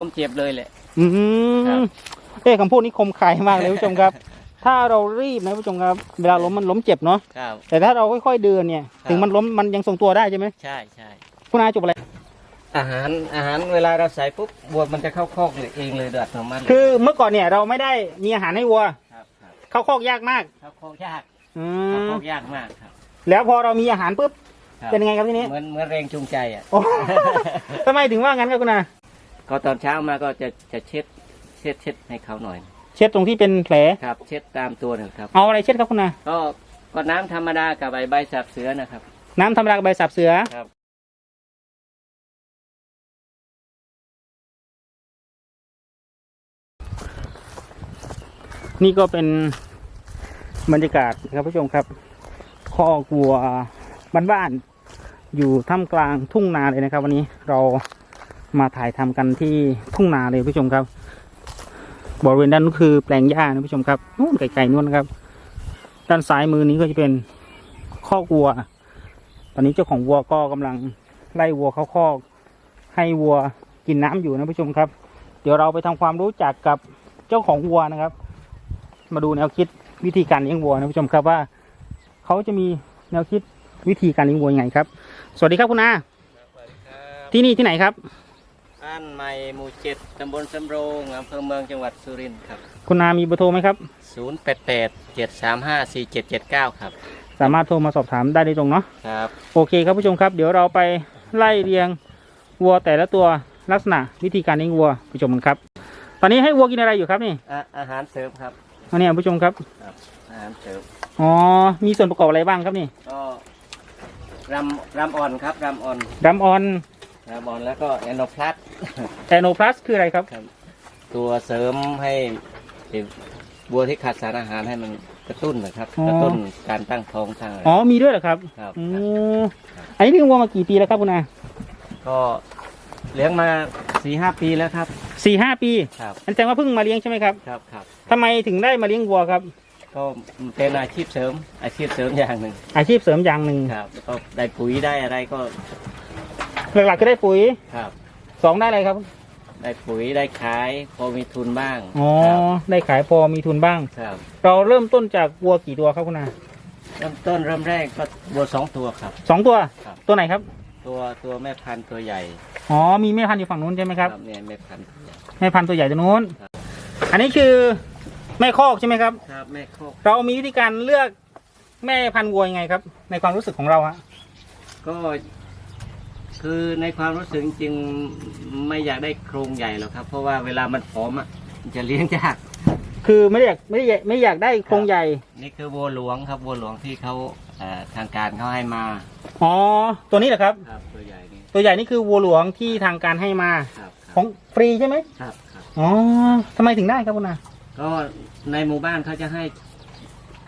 ผมเจ็บเลยแหละ อืครับมเอ้คำพูดนี้คมคายมากเลยผู้ชมครับ ถ้าเรารีบนะผู้ชมครับ เวลาล้มมันล้มเจ็บเนาะ ครับ แต่ถ้าเราค่อยๆเดินเนี่ย ครับ ถึงมันล้มมันยังทรงตัวได้ใช่ไหมใช่ใช่คุณอาจบอะไร อาหารอาหารเวลาเราใส่ปุ๊บวัวมันจะเข้าคอกเลยเองเลยโดยอัตโนมัติเลยคือเมื่อก่อนเนี่ยเราไม่ได้มีอาหารให้วัว ครับครับเข้าคอกยากมากเข้าคอกยากอืเข้ามคอกยากมากครับแล้วพอเรามีอาหารปุ๊บ ครับเป็นยังไงครับทีนี้ เหมือนเหมือนแรงจูงใจอะ โอ้ ทำไมถึงว่างั้นครับคุณอา ก็ตอนเช้ามาก็จะจะเช็ดเช็ดเช็ดให้เขาหน่อย เช็ดตรงที่เป็นแผล ครับ เช็ดตามตัวนะครับ เอาอะไรเช็ดครับคุณอาก็ก็น้ำธรรมดากับใบใบสับเสือนะครับ น้ำธรรมดากับใบสับเสือ ครับ นี่ก็เป็นบรรยากาศครับผู้ชมครับคอกวัวบ้านๆอยู่ท่ามกลางทุ่งนาเลยนะครับ วันนี้เรา มาถ่ายทำกันที่ทุ่งนาเลยผู้ชมครับ บริเวณด้านนู้นคือแปลงหญ้านะผู้ชมครับนู่นไกลๆนู่นนะครับ ด้านซ้ายมือนี้ก็จะเป็นคอกวัว ตอนนี้เจ้าของวัวก็กำลังไล่วัวเข้าคอก ให้วัวกินน้ำอยู่นะผู้ชมครับ เดี๋ยวเราไปทำความรู้จักกับเจ้าของวัวนะครับ มาดูแนวคิดวิธีการเลี้ยงวัวนะผู้ชมครับว่าเขาจะมีแนวคิดวิธีการเลี้ยงวัวยังไงครับ สวัสดีครับคุณอาที่นี่ที่ไหนครับ บ้านใหม่หมู่เจ็ดตำบลสำโรงอำเภอเมืองจังหวัดสุรินทร์ครับ คุณอามีเบอร์โทรไหมครับศูนย์แปดแปดเจ็ดสามห้าสี่เจ็ดเจ็ดเก้าครับ สามารถโทรมาสอบถามได้โดยตรงเนาะครับ โอเคครับผู้ชมครับ เดี๋ยวเราไปไล่เรียงวัวแต่ละตัวลักษณะวิธีการเลี้ยงวัวผู้ชมกันครับ ตอนนี้ให้วัวกินอะไรอยู่ครับนี่อะอาหารเสริมครับ อันนี้ผู้ชมครับอาหารเสริม อ๋อมีส่วนประกอบอะไรบ้างครับนี่ก็รำรำอ่อนครับรำอ่อนดัมออน รำอ่อนแล้วก็แอนโนพลัสแอนโนพลัสคืออะไรครับ ตัวเสริมให้บัวที่ขาดสารอาหารให้มันกระตุ้นนะครับอ๋อกระตุ้นการตั้งท้องตั้งอะไรอ๋อมีด้วยเหรอครับครับอืมอันนี้เลี้ยงวัวมากี่ปีแล้วครับคุณอาก็เลี้ยงมาสี่ห้าปีแล้วครับสี่ห้าปีครับอันแสดงว่าเพิ่งมาเลี้ยงใช่ไหมครับครับครับทำไมถึงได้มาเลี้ยงวัวครับ ก็เป็นอาชีพเสริม อาชีพเสริมอย่างหนึ่งอาชีพเสริมอย่างหนึ่งครับแล้วก็ได้ปุ๋ยได้อะไรก็ หลักๆก็ได้ปุ๋ยครับ สองได้อะไรครับได้ปุ๋ยได้ขายพอมีทุนบ้างอ๋อครับได้ขายพอมีทุนบ้าง ครับเราเริ่มต้นจากวัวกี่ตัวครับคุณอาเริ่มต้นเริ่มแรกก็วัวสองตัวครับ สองตัว ครับ ตัวไหนครับตัวตัวแม่พันธุ์ตัวใหญ่อ๋อมีแม่พันธุ์อยู่ฝั่งนู้นใช่ไหมครับเนี่ยแม่พันธุ์ตัวใหญ่ แม่พันธุ์ตัวใหญ่ตัวนู้น ครับ อันนี้คือแม่คอกใช่ไหมครับ ครับแม่โคกเรามีวิธีการเลือกแม่พันธุ์วัวยังไงครับ ในความรู้สึกของเราฮะก็ คือในความรู้สึกจริงๆไม่อยากได้โครงใหญ่หรอกครับ เพราะว่าเวลามันผอมอะมันจะเลี้ยงยากคือไม่ได้อยากไม่ได้อยากไม่อยากได้โครงใหญ่นี่คือวัวหลวงครับวัวหลวงที่เขาเอ่อทางการเขาให้มาอ๋อตัวนี้เหรอครับ ครับตัวใหญ่นี่ตัวใหญ่นี่คือวัวหลวงที่ทางการให้มา ครับคขรัอบงฟรีใช่ไหมครับครับ อ๋อทำไมถึงได้ครับคุณอาก็ในหมู่บ้านเขาจะให้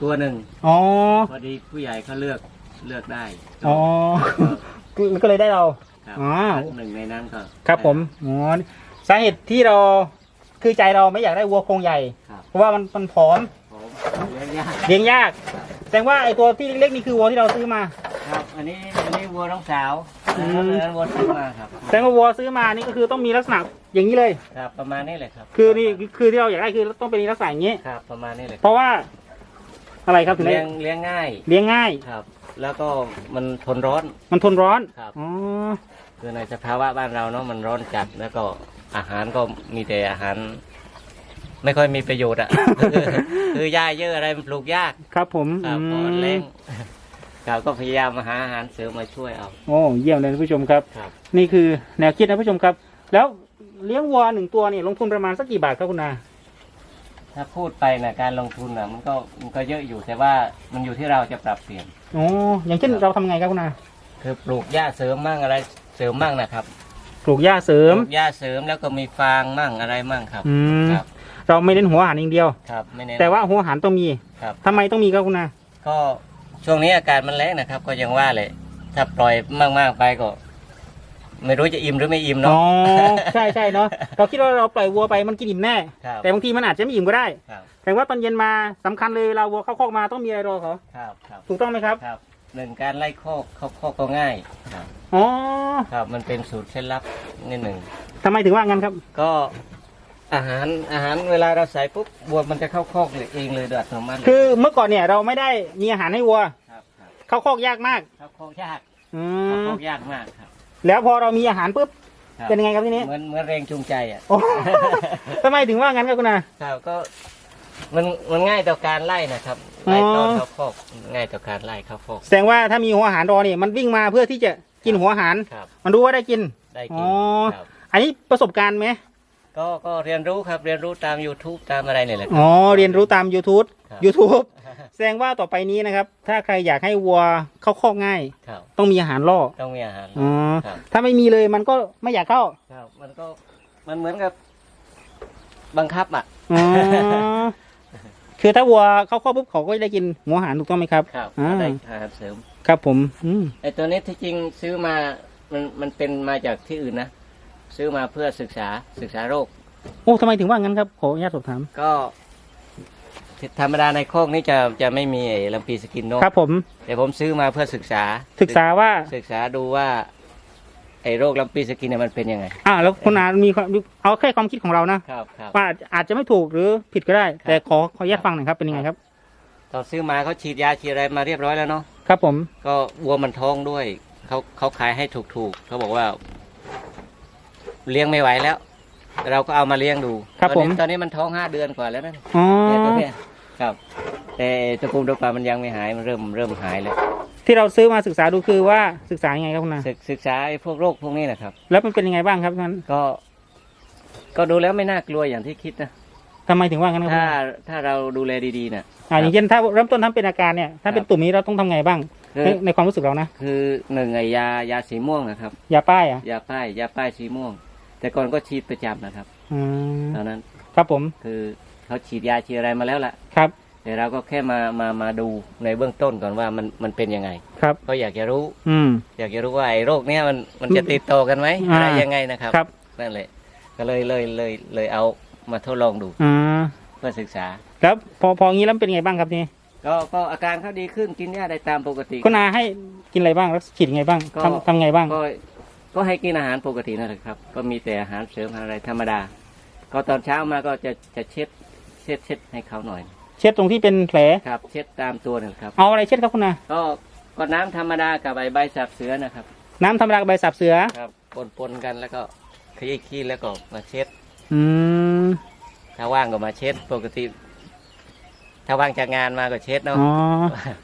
ตัวหนึ่งอ๋อพอดีผู้ใหญ่เขาเลือกเลือกได้อ๋อก็ก็เลยได้เรา ครับอ๋อ หนึ่งในนั้นก็ครับผมอ๋อสาเหตุที่เราคือใจเราไม่อยากได้วัวโครงใหญ่ ครับ เพราะว่ามันมันผอมผมเลี้ยงยากเลี้ยงยาก แสดงว่าไอตัวที่เล็กๆนี่คือวัวที่เราซื้อมา ครับ อันนี้อันนี้วัวน้องสาวอืมอันนั้นวัวซื้อมาครับ แสดงว่าวัวซื้อมานี่ก็คือต้องมีลักษณะอย่างนี้เลย ครับประมาณนี้เลยครับคือนี่คือที่เราอยากได้คือต้องเป็นลักษณะอย่างนี้ ครับประมาณนี้เลยเพราะว่าอะไรครับถึงได้เลี้ยงเลี้ยงง่ายเลี้ยงง่าย ครับ แล้วก็มันทนร้อน มันทนร้อนครับ อ๋อ คือในสภาวะบ้านเราเนาะมันร้อนจัดแล้วก็อาหารก็มีแต่อาหาร ไม่ค่อยมีประโยชน์อะคือคือหญ้าเยอะอะไรมันปลูกยากครับผมครับอืมอ่อนแรงครับก็พยายามมาหาอาหารเสริมมาช่วยเอาโอ้เยี่ยมเลยท่านผู้ชมครับ ครับ นี่คือแนวคิดนะผู้ชมครับ แล้วเลี้ยงวัวหนึ่งตัวนี่ลงทุนประมาณสักกี่บาทครับคุณนาถ้าพูดไปนะการลงทุนนะมันก็มันก็เยอะอยู่แต่ว่ามันอยู่ที่เราจะปรับเปลี่ยนโอ้อย่างเช่นเราทำไงครับคุณนาคือปลูกหญ้าเสริมมั่งอะไร เสริมมั่งนะครับปลูกหญ้าเสริปม ลูกหญ้าเสริมแล้วก็มีฟางมั่งอะไรมั่งครับอืม ครับเราไม่เน้นหัวอาหารอย่างเดียว ครับไม่เน้นแต่ว่าหัวอาหารต้องมีครับ ทำไมต้องมีครับคุณนาก็ช่วงนี้อากาศมันแรงนะครับ ก็ยังว่าเลยถ้าปล่อยมากๆไปก็ ไม่รู้จะอิ่มหรือไม่อิ่มอ๋เนาะอใช่ใช่เนาะเราคิดว่าเราปล่อยวัวไปมันกินอิ่มแน่ ครับ แต่บางทีมันอาจจะไม่อิ่มก็ได้ ครับแต่ว่าตอนเย็นมาสำคัญเลยเวลาวัวเข้าคอกมาต้องมีอะไรรอเขาครับครับถูกต้องไหมครับ ครับ หนึ่งการไล่โคอกเข้าโคอกก็ง่ายครับ อ๋อครับมันเป็นสูตรเคล็ดลับนิดหนึ่ง ทำไมถึงว่างั้นครับ ก็อาหารอาหารเวลาเราใส่ปุ๊บวัวมันจะเข้าคอกเลยเองเลยโดยอัตโนมัติเลยคือเมื่อก่อนเนี่ยเราไม่ได้มีอาหารให้วัว ครับครับเข้าคอกยากมากเข้าคอกยากอืเข้ามคอกยากมากครับแล้วพอเรามีอาหารปุ๊บครับเป็นยังไงครับทีนี้เหมือนเหมือนแรงจูงใจอะโอ้ ทำไมถึงว่างั้นครับคุณอาครับก็มันมันง่ายต่อการไล่นะครับ ไล่ตอนเข้าคอกง่ายต่อการไล่เข้าคอก แสดงว่าถ้ามีหัวอาหารรอเนี่ยมันวิ่งมาเพื่อที่จะกินหัวอาหาร ครับ มันรู้ว่าได้กิน ได้อ๋กิอนครับ อันนี้ประสบการณ์ไหมก็ก็เรียนรู้ครับเรียนรู้ตาม YouTube ตามอะไรเนี่ยแหละครับ อ๋อเรียนรู้ตาม YouTube ครับ YouTube แสดงว่าต่อไปนี้นะครับ ถ้าใครอยากให้วัวเข้าคอกง่าย ครับ ต้องมีอาหารล่อต้องมีอาหาร อ๋อครับ ถ้าไม่มีเลยมันก็ไม่อยากเข้าครับ มันก็มันเหมือนกับ บังคับอะ อ๋อ คือถ้าวัวเข้าคอกปุ๊บเขาก็จะได้กินหัวอาหารถูกต้องไหมครับครับอ่าได้อาหารเสริมครับผมอืมไอตัวนี้ที่จริงซื้อมามันมันเป็นมาจากที่อื่นนะ ซื้อมาเพื่อศึกษาศึกษาโรค โอ้ทำไมถึงว่างั้นครับขออนุญาตสอบถามก็ ธรรมดาในโคอกนี้จะจะไม่มีไอ้ลำปีสกินนกครับผมแต่ผมซื้อมาเพื่อศึกษาศึกษาว่าศึกษาดูว่า ไอ้โรคลำปีสกินเนี่ยมันเป็นยังไง อ่าแล้วคุณอามีความเอาแค่ความคิดของเรานะครับครับ ว่าอาจจะไม่ถูกหรือผิดก็ได้ ครับแต่ขอขออนุญาตฟังหน่อยครับเป็นยังไงครับ ตอนซื้อมาเขาฉีดยาฉีดอะไรมาเรียบร้อยแล้วเนาะครับผมก็วัวมันท้องด้วยเขาเขาขายให้ถูกๆเขาบอกว่า เลี้ยงไม่ไหวแล้ว เราก็เอามาเลี้ยงดูครับตอนผมนี้ตอนนี้มันท้องห้าเดือนกว่าแล้วนั่นอ๋อเนี่ยตัวเนี้ยครับ แต่ตะปูตะปามันยังไม่หายมันเริ่มเริ่มหายแล้ว ที่เราซื้อมาศึกษาดูคือว่าศึกษายังไงครับคุณอาศึกศึกษาไอ้พวกโรคพวกนี้นะครับ แล้วมันเป็นยังไงบ้างครับท่านก็ ก็ดูแล้วไม่น่ากลัวอย่างที่คิดนะทำไมถึงว่างั้นครับคุถ้าณอาถ้าเราดูแลดีๆน่ะอ่าอย่างเช่นถ้าเริ่มต้นทำเป็นอาการเนี่ยถ้าเป็นตุ่มนี้เราต้องทำไงบ้างคือ ในในความรู้สึกเรานะคือหนึ่งไอ้ยายาสีม่วงนะครับ ยาป้ายอะยาป้ายยาป้ายสีม่วง แต่ก่อนก็ฉีดประจำนะครับอืมตอนนั้นครับผมคือเขาฉีดยาฉีดอะไรมาแล้วล่ะ ครับ แต่เราก็แค่มามามาดูในเบื้องต้นก่อนว่ามันมันเป็นยังไงครับ ก็อยากจะรู้ อืม อยากจะรู้ว่าไอ้โรคเนี้ยมันมันจะติดต่อกันไหมอ่า อะไรยังไงนะครับครับนั่นแหละก็เลยเลยเลยเลยเอามาทดลองดูอ่าเพื่อศึกษา แล้วพอพองี้แล้วเป็นไงบ้างครับนี่ก็ก็อาการเขาดีขึ้นกินยาได้ตามปกติ คุณอาให้กินอะไรบ้างแล้วฉีดยังไงบ้างก็ ทำทำไงบ้าง ก็ก็ให้กินอาหารปกตินั่นแหละครับ ก็มีแต่อาหารเสริมอะไรธรรมดา ก็ตอนเช้ามาก็จะจะเช็ดเช็ดเช็ดให้เขาหน่อย เช็ดตรงที่เป็นแผล ครับ เช็ดตามตัวนี่นครับ เอาอะไรเช็ดครับคุณอาก็ก็น้ำธรรมดากับใบใบสับเสือนะครับ น้ำธรรมดากับใบสับเสือ ครับปนปนๆกันแล้วก็ขยี้ขี้แล้วก็มาเช็ด อืม ถ้าว่างก็มาเช็ด ปกติ ถ้าว่างจากงานมาก็เช็ดเนาะอ๋อ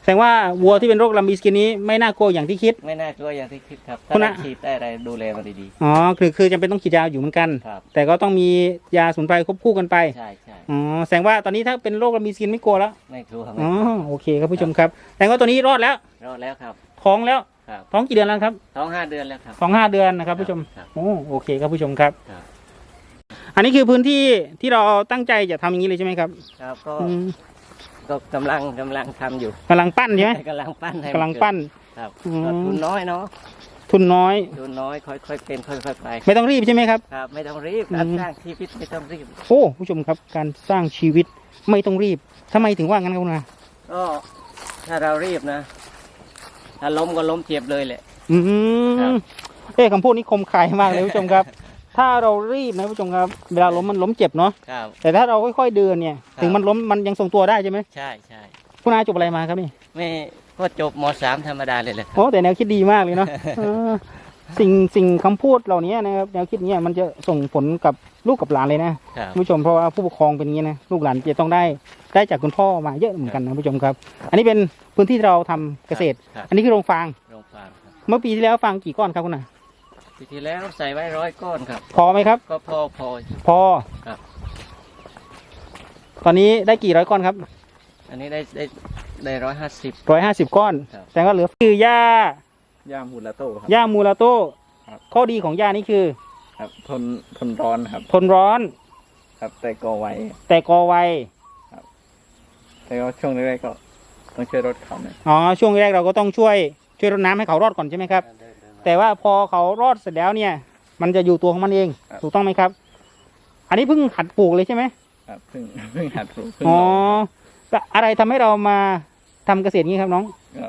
แสดงว่าวัวที่เป็นโรคลำบีสกินนี้ไม่น่ากลัวอย่างที่คิด ไม่น่ากลัวอย่างที่คิดครับคุถ้าณได้อะฉีดได้อะไรดูแลมันดีอ๋อคือคือจำเป็นต้องฉีดยาอยู่เหมือนกันๆครับ แต่ก็ต้องมียาสมุนไพรควบคู่กันไปใช่ใช่อ๋อแสดงว่าตอนนี้ถ้าเป็นโรคลำบีสกินไม่กลัวแล้วไม่กลัวไม่อ๋อกลัวโอเคครับผู้ชมครับแสดงว่าตัวนี้รอดแล้ว รอดแล้วครับ ท้องแล้วครับ ท้องกี่เดือนแล้วครับท้องห้าเดือนแล้วครับ ท้องห้าเดือนนะครับผู้ชมครับโอ้โอเคครับผู้ชมครับ ครับ อันนี้คือพื้นที่ที่เราตั้งใจจะทำอย่างนี้เลยใช่ไหมครับครับก็อืม ก็กำลังกำลังทำอยู่กำลังปั้นใช่ไหมกำลังปั้นให้กำลังปั้นครับอืม ก็ทุนน้อยเนาะทุนน้อย ทุนน้อยค่อยๆเป็นค่อยๆไปไม่ต้องรีบใช่ไหมครับ ครับ ไม่ต้องรีบอืมการสร้างชีวิตไม่ต้องรีบ โอ้ผู้ชมครับการสร้างชีวิตไม่ต้องรีบทำไมถึงว่างั้นครับคุณอาก็ถ้าเรารีบนะ ถ้าล้มก็ล้มเจ็บเลยแหละ อืครัมบเอ้คำพูดนี้คมคายมากเลยผู้ชมครับ ถ้าเรารีบนะผู้ชมครับ เวลาล้มมันล้มเจ็บเนาะครับ แต่ถ้าเราค่อยๆเดินเนี่ยครับถึงมันล้มมันยังทรงตัวได้ใช่ไหมใช่ใช่คุณอาจบอะไรมาครับนี่ไม่ก็จบมสามธรรมดาเลยแหละครับโอ้แต่แนวคิดดีมากเลยเนาะเออสิ่งสิ่งคำพูดเหล่านี้นะครับแนวคิดเนี้ยมันจะส่งผลกับลูกกับหลานเลยนะครับ ผู้ชมเพราะว่าผู้ปกครองเป็นอย่างนี้นะลูกหลานจะต้องได้ได้จากคุณพ่อมาเยอะเหมือนกันนะผู้ชมครับ อันนี้เป็นพื้นที่ที่เราทำเกษตร ครับ อันนี้คือโรงฟาง โรงฟางครับเมื่อปีที่แล้วฟางกี่ก้อนครับคุณอา ปีที่แล้วใส่ไว้ร้อยก้อนครับ พอไหมครับ ก็พอพอ พอครับ ตอนนี้ได้กี่ร้อยก้อนครับ อันนี้ได้ได้ได้ร้อยห้าสิบ ร้อยห้าสิบก้อน ครับแต่ก็เหลือคือหญ้าย่ามูลาโต้ครับหญ้ามูลาโต้ครับ ข้อดีของหญ้านี่คือ ครับ ทนทนร้อนครับ ทนร้อน ครับ แต่ก็ไวแต่กอไวแต่ก็ช่วงแรกๆก็ต้องช่วยรถเขาหน่อยอ๋อช่วงแรกเราก็ต้องช่วยช่วยรดน้ำให้เขารอดก่อนใช่ไหมครับ แต่ว่าพอเขารอดเสร็จแล้วเนี่ย มันจะอยู่ตัวของมันเองถูกต้องไหมครับ อันนี้เพิ่งหัดปลูกเลยใช่ไหมครับเพิ่งเพิ่งหัดปลูกเพิ่งอ๋อลองแล้วอะไรทำให้เรามาทำเกษตรนี้ครับน้องก็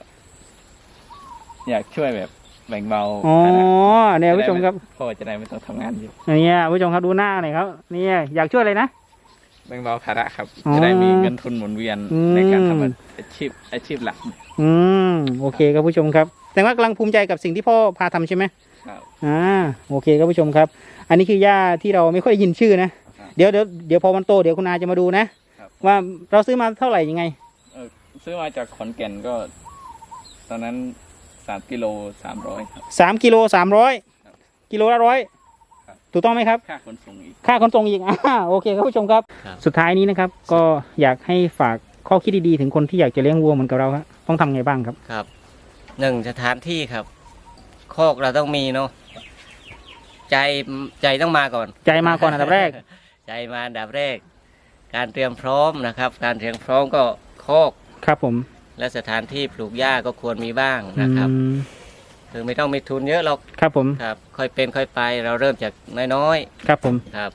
อยากช่วยแบบแบ่งเบาอ๋อภาระเนี่ยผู้ชมครับ พ่อจะได้ไม่ต้องทำงานเยอะ เนี่ยผู้ชมครับดูหน้าหน่อยครับ เนี่ยอยากช่วยอะไรนะ แบ่งเบาภาระครับอ๋อจะได้มีเงินทุนหมุนเวียนอืมในการทำอาชีพอาชีพหลัก อืมโอเคครับผู้ชมครับ แต่ว่ากำลังภูมิใจกับสิ่งที่พ่อพาทำใช่ไหมครับอ่าโอเคครับผู้ชมครับ อันนี้คือหญ้าที่เราไม่ค่อยได้ยินชื่อนะครับเดี๋ยวเดี๋ยวเดี๋ยวพอมันโตเดี๋ยวคุณอาจะมาดูนะครับว่าเราซื้อมาเท่าไหร่ยังไงเออซื้อมาจากขอนแก่นก็ ตอนนั้นสามกิโลสามร้อยครับสามกิโลสามร้อยครับกิโลละร้อยครับ ถูกต้องไหมครับ ค่าขนส่งอีก ค่าขนส่งอีกอ่าโอเคครับผู้ชมครับ ครับ สุดท้ายนี้นะครับ ก็อยากให้ฝากข้อคิดดีๆถึงคนที่อยากจะเลี้ยงวัวเหมือนกับเราครับต้องทำไงบ้างครับ ครับหนึ่งสถานที่ครับ โคอกเราต้องมีเนาะใจใจต้องมาก่อน ใจมาก่อนอันดับแรก ใจมาอันดับแรก การเตรียมพร้อมนะครับ การเตรียมพร้อมก็โคอกครับผมและสถานที่ปลูกหญ้าก็ควรมีบ้างนะครับ อืม คือไม่ต้องมีทุนเยอะหรอกครับผมครับ ค่อยเป็นค่อยไป เราเริ่มจากน้อยครับผม ๆครับ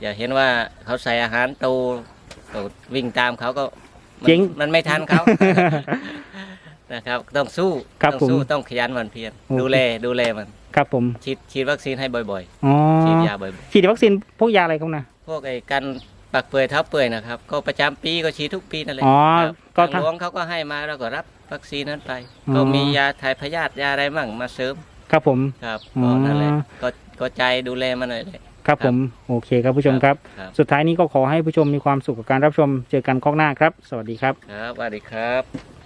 อย่าเห็นว่าเขาใส่อาหารตูก็วิ่งตามเขาก็มันเจ๊งมันไม่ทันเขา นะครับ ต้องสู้ครับต้องสู้ผมต้องขยันหมันเพียรโอเค ดูแลดูแลมันครับผมฉีดฉีดวัคซีนให้บ่อยอ๋อๆฉีดยาบ่อยฉีดวัคซีนพวกยาอะไรครับนะ ๆ พวกไอ้กัน ปักเปื่อยเท้าเปื่อยนะครับ ก็ประจำปีก็ฉีดทุกปีนั่นแหละอ๋อครับก็ทางทำหลวงเขาก็ให้มาเราก็รับวัคซีนนั้นไป อ๋อ ก็มียาถ่ายพยาธิยาอะไรมั่งมาเสริมครับผม ครับอ๋อก็นั่นแหละก็ก็ใจดูแลมันหน่อยเลย ครับผมโอเคครับผู้ชมครับ ครับ สุดท้ายนี้ก็ขอให้ผู้ชมมีความสุขกับการรับชมเจอกันข้องหน้าครับ สวัสดีครับ ครับสวัสดีครับ